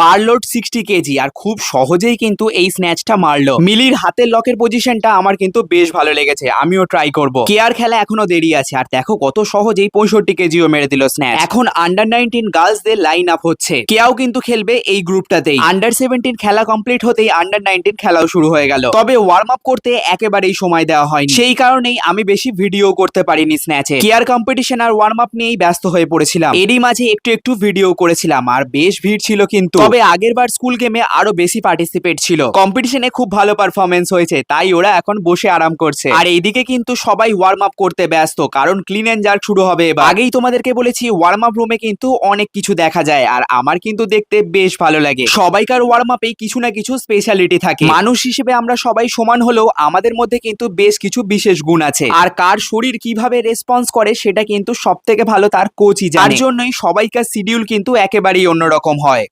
Bar load sixty KG. আর খুব সহজেই কিন্তু এই স্ন্যাচটা মারলো। মিলির হাতের লকের পজিশনটা আমার কিন্তু বেশ ভালো লেগেছে। আমিও ট্রাই করব। কেয়ার খেলা এখনও দেরি আছে। আর দেখো কত সহজেই পঁয়ষট্টি কেজিও মেরে দিল স্ন্যাচ এখন আন্ডার নাইনটিন গার্লসদের লাইন আপ হচ্ছে। কেয়াও কিন্তু খেলবে এই গ্রুপটাতেই আন্ডার সেভেন্টিন খেলা কমপ্লিট হতেই আন্ডার নাইনটিন খেলাও শুরু হয়ে গেল। তবে ওয়ার্ম আপ করতে একেবারেই সময় দেওয়া হয়নি। সেই কারণেই আমি বেশি ভিডিও করতে পারিনি স্ন্যাচে কেয়ার কম্পিটিশন আর ওয়ার্ম আপ নিয়েই ব্যস্ত হয়ে পড়েছিলাম। এরই মাঝে একটু একটু ভিডিও করেছিলাম। আর বেশ ভিড় ছিল কিন্তু। তবে আগের বার স্কুল গেমে আরও বেশি পার্টিসিপেট ছিল। কম্পিটিশনে খুব ভালো পারফরমেন্স হয়েছে, তাই ওরা এখন বসে আরাম করছে। আর এইদিকে কিন্তু সবাই ওয়ার্ম আপ করতে ব্যস্ত, কারণ ক্লিন এন্ড জার্ক শুরু হবে এবার। আগেই তোমাদেরকে বলেছি ওয়ার্ম আপ রুমে কিন্তু অনেক কিছু দেখা যায়, আর আমার কিন্তু দেখতে বেশ ভালো লাগে। সবাইকার ওয়ার্ম আপে কিছু না কিছু স্পেশালিটি থাকে। মানুষ হিসেবে আমরা সবাই সমান হলেও আমাদের মধ্যে কিন্তু বেশ কিছু বিশেষ গুণ আছে। আর কার শরীর কীভাবে রেসপন্স করে সেটা কিন্তু সব থেকে ভালো তার কোচই তার জন্যই সবাইকার শিডিউল কিন্তু একেবারেই অন্যরকম হয়।